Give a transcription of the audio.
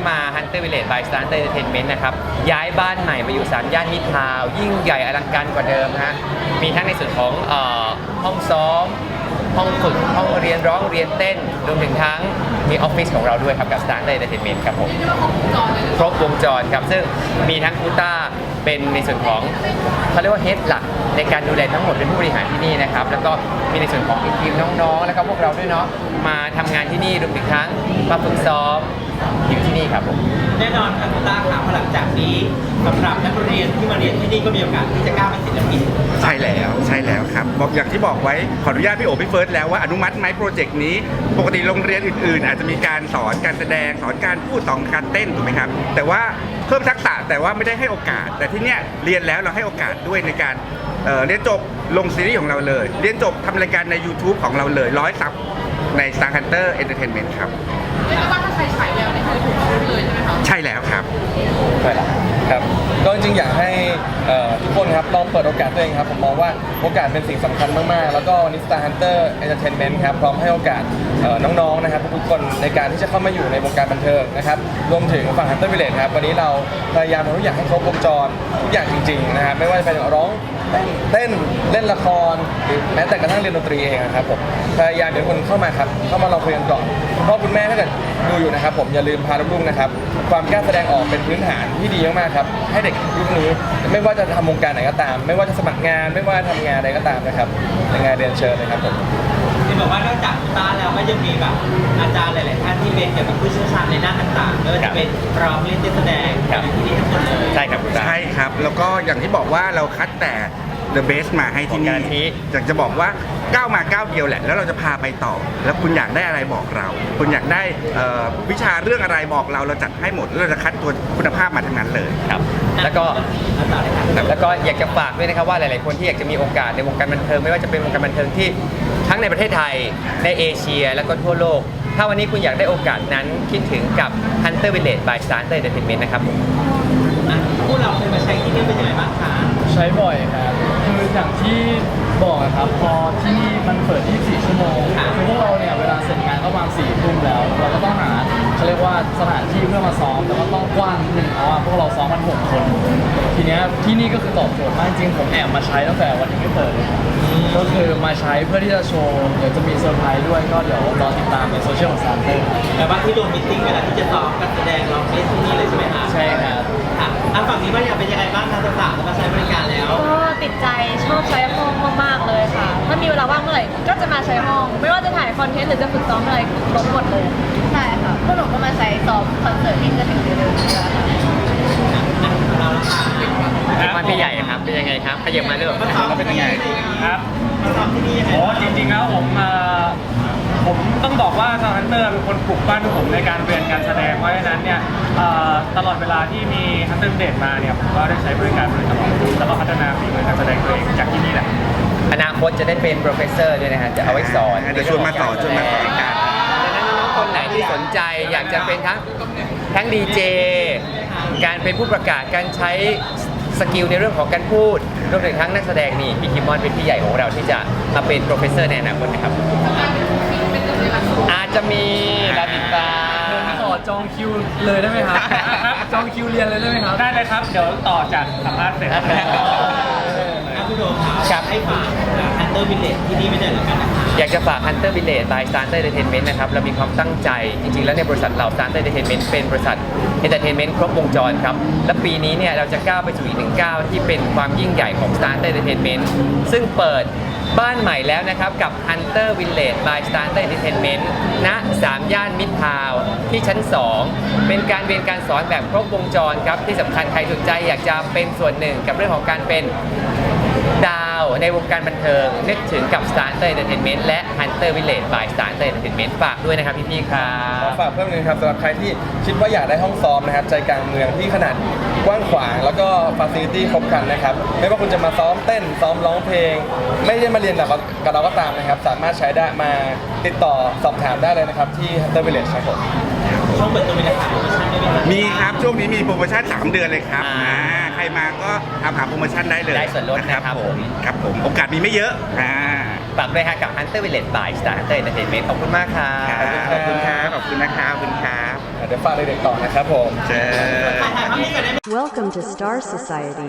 ที่มา Hunter Village by Star Entertainment นะครับ ย้ายบ้านใหม่มาอยู่ 3 ย่านมิตรทาวน์ยิ่งใหญ่อลังการกว่าเดิมฮะมีทั้งในส่วนของเออห้องซ้อม ห้องฝึก ห้องเรียนร้องเรียนเต้นรวมถึงทั้งมีออฟฟิศของเราด้วยครับกับ Star Entertainment ครับผม ครบวงจรครับ ซึ่งมีทั้งคูต้าเป็นในส่วนของเขาเรียกว่าเฮดหลักในการดูแลทั้งหมดเป็นผู้บริหารที่นี่นะครับ แล้วก็มีในส่วนของทีมน้องๆ แล้วก็พวกเราด้วยเนาะมาทำงานที่นี่รวมถึงทั้งมาฝึกซ้อม อยู่ที่นี่ครับผมแน่นอนค่ะคุณต้าค่ะเพราะหลังจากนี้สำหรับนักเรียนที่มาเรียนที่นี่ก็มีโอกาสที่จะก้าวเป็นศิลปินใช่แล้วใช่แล้วครับบอกอย่างที่บอกไว้ขออนุญาตพี่โอพี่เฟิร์สแล้วว่าอนุมัติไหมโปรเจกต์นี้ ปกติโรงเรียนอื่น ๆ อาจจะมีการสอนการแสดงสอนการพูดสอนการเต้นถูกไหมครับ แต่ว่าเพิ่มทักษะแต่ว่าไม่ได้ให้โอกาส แต่ที่เนี้ยเรียนแล้วเราให้โอกาสด้วยในการเอ่อเรียนจบลงซีรีส์ของเราเลย เรียนจบทำรายการใน YouTube ของเราเลยร้อยซับใน Star Hunter Entertainment ครับ เรียกได้ว่าถ้าใครฉายแววนี่คือถูกชุดเลยใช่ไหมคะใช่แล้วครับ ใช่แล้วครับก็จริงๆอยากให้เอ่อทุกคนครับลองเปิดโอกาสตัวเองครับ ผมมองว่าโอกาสเป็นสิ่งสำคัญมากๆ แล้วก็วันนี้ Star Hunter Entertainment ครับพร้อมให้โอกาสเอ่อน้องๆนะครับทุกๆคนในการที่จะเข้ามาอยู่ในวงการบันเทิงนะครับรวมถึงฝั่ง Hunter Village ครับวันนี้เราพยายามทำทุกอย่างให้ครบวงจรทุกอย่างจริงๆนะครับไม่ว่าจะเป็นร้องเต้นเต้น เล่นละครหรือแม้แต่กระทั่งเรียนดนตรีเองนะครับผมพยายามเดี๋ยวคนเข้ามาครับเข้ามาลองคุยกันก่อนคุณพ่อคุณแม่ถ้าเกิดดูอยู่นะครับ ผมอย่าลืมพาลูกๆนะครับ ความกล้าแสดงออกเป็นพื้นฐานที่ดีมากๆครับให้เด็กยุคนี้ไม่ว่าจะทำวงการไหนก็ตาม ไม่ว่าจะสมัครงานไม่ว่าทำงานอะไรก็ตามนะครับยังไงเรียนเชิญเลยครับผมที่บอกว่านอกจากคุณต้าแล้วก็ยังมีแบบอาจารย์หลาย ๆ ท่านที่เป็นเกี่ยวกับผู้เชี่ยวชาญในด้านต่างๆไม่ว่าจะเป็นร้องเล่นเต้นแสดงครับอยู่ที่นี่ทั้งหมดเลยใช่ครับคุณตา ใช่ครับ แล้วก็อย่างที่บอกว่าเราคัดแต่ the best มาให้ที่ของนี่การที่อยากจะบอกว่า ก้าวมาก้าวเดียวแหละ แล้วเราจะพาไปต่อ แล้วคุณอยากได้อะไรบอกเรา คุณอยากได้เอ่อวิชาเรื่องอะไรบอกเราเราจัดให้หมดแล้วเราจะคัดตัวคุณภาพมาทั้งนั้นเลย ครับแล้วก็อาจารย์เลยค่ะแล้วก็อยากจะฝากด้วยนะครับว่าหลายๆคนที่อยากจะมีโอกาสในวงการบันเทิงไม่ว่าจะเป็นวงการบันเทิงที่ทั้งในประเทศไทยในเอเชียแล้วก็ทั่วโลก ถ้าวันนี้คุณอยากได้โอกาสนั้นคิดถึงกับ Hunter Village by Star Entertainment นะครับผมอะพวกเราเคยมาใช้ที่นี่เป็นยังไงบ้างคะ ใช้บ่อยครับคืออย่างที่ บอกอะครับพอที่นี่มันเปิด 24 ชั่วโมงคือพวกเราเนี่ยเวลาเสร็จงานก็ประมาณ4ทุ่มแล้ว เราก็ต้องหาเขาเรียกว่าสถานที่เพื่อมาซ้อมแล้วก็ต้องกว้างนิดนึงเพราะว่าพวกเราซ้อมกัน6คน ทีเนี้ยที่นี่ก็คือตอบโจทย์มากจริงผมแอบมาใช้ตั้งแต่วันยังไม่เปิดเลยครับก็คือมาใช้เพื่อที่จะโชว์เดี๋ยวจะมีเซอร์ไพรส์ด้วยก็เดี๋ยวรอติดตามในโซเชียลของซานเตอร์แต่ว่าที่โดนมิทติ้งเวลาที่จะซ้อมการแสดงร้องเล่นที่นี่เลยใช่ไหมคะใช่ครับค่ะอะฝั่งนี้ว่าอยากเป็นยังไงบ้างคะสาวๆแล้วก็ใช้บริการแล้ว จะมาใช้ห้อง ไม่ว่าจะถ่ายคอนเทนต์หรือจะฝึกซ้อมอะไรครบหมดเลย ใช่ค่ะพวกหนูก็มาใช้ซ้อมคอนเสิร์ตที่จะถึงเร็วๆนี้แล้วค่ะเราละค่ะมันพี่ใหญ่ครับ เป็นยังไงครับขยับมาเรื่อยมาซ้อมแล้วเป็นยังไงครับมาซ้อมที่นี่ยังไงโอ้บ้างจริงๆแล้วผมเอ่อผมต้องบอกว่าซาวฮันเตอร์เป็นคนปลุกปั้นผมในการเรียนการแสดงเพราะฉะนั้นเนี่ยเอ่อตลอดเวลาที่มีฮันเตอร์เดทมาเนี่ยผมก็ได้ใช้บริการมาโดยตลอดแล้วก็พัฒนาฝีมือ จะได้เป็นโปรเฟสเซอร์ด้วยนะฮะจะเอาไว้สอนเดี๋ยวชวนมาสอนชวนมาสอนกันดังนั้นน้องๆคนไหนที่สนใจอยากจะเป็นทั้งทั้งดีเจการเป็นผู้ประกาศการใช้สกิลในเรื่องของการพูดรวมถึงทั้งนักแสดงนี่พี่คิมมอนเป็นพี่ใหญ่ของเราที่จะมาเป็นโปรเฟสเซอร์ในอนาคตนะครับ อาจจะมีดาวิตาขอจองคิวเลยได้ไหมครับ จองคิวเรียนเลยได้ไหมครับ ได้เลยครับ เดี๋ยวต่อจากสัมภาษณ์เสร็จอะคุ วิลเลจที่นี่ไม่ได้แล้วกันนะคะอยากจะฝาก Hunter Village by Star Entertainment นะครับ เรามีความตั้งใจ จริงๆ แล้วในบริษัทเรา Star Entertainment เป็นบริษัท Entertainment ครบวงจรครับ และปีนี้เนี่ยเราจะก้าวไปสู่อีกหนึ่งก้าวที่เป็นความยิ่งใหญ่ของ Star Entertainment ซึ่งเปิดบ้านใหม่แล้วนะครับกับ Hunter Village by Star Entertainment ณสามย่านมิตรทาวที่ชั้น 2 เป็นการเรียนการสอนแบบครบวงจรครับที่สำคัญใครสนใจอยากจะเป็นส่วนหนึ่งกับเรื่องของการเป็นดาว ในวงการบันเทิง นึกถึงกับ Star Entertainment และ Hunter Village by Star Entertainment ฝากด้วยนะครับพี่ๆครัขอบฝากเพิ่มนึงครับสำหรับใครที่คิดว่าอยากได้ห้องซ้อมนะครับใจกลางเมืองที่ขนาดกว้างขวางแล้วก็ฟ a ซิลิตี้ครบครันนะครับไม่ว่าคุณจะมาซ้อมเต้นซ้อมร้องเพลง ไม่ได้มาเรียนแบบกับเราก็ตามนะครับ สามารถใช้ได้มาติดต่อสอบถามได้เลยนะครับที่ Hunter Village ครับผมช่วงเปิดตัวมีราคาโปรโมชั่นด้วยไหมคะมีครับช่วงนี้มีโปรโมชั่น 3 เดือนเลยครับอ่าอ่าใค รมาก็ทำหาโปรโมชั่นได้เลยได้ส่วนลดนะครับผม ครับผม โอกาสมีไม่เยอะอ่าฝากด้วยฮะกับ Hunter Village by Star Entertainment ขอบคุณมากครับขอบคุณครับขอบคุณนะครับขอบคุณครับเดี๋ยวฝากเด็กๆต่อนะครับผมเชิญถ่ายภาพนี้ก่อนได้ไหม Welcome to Star Society.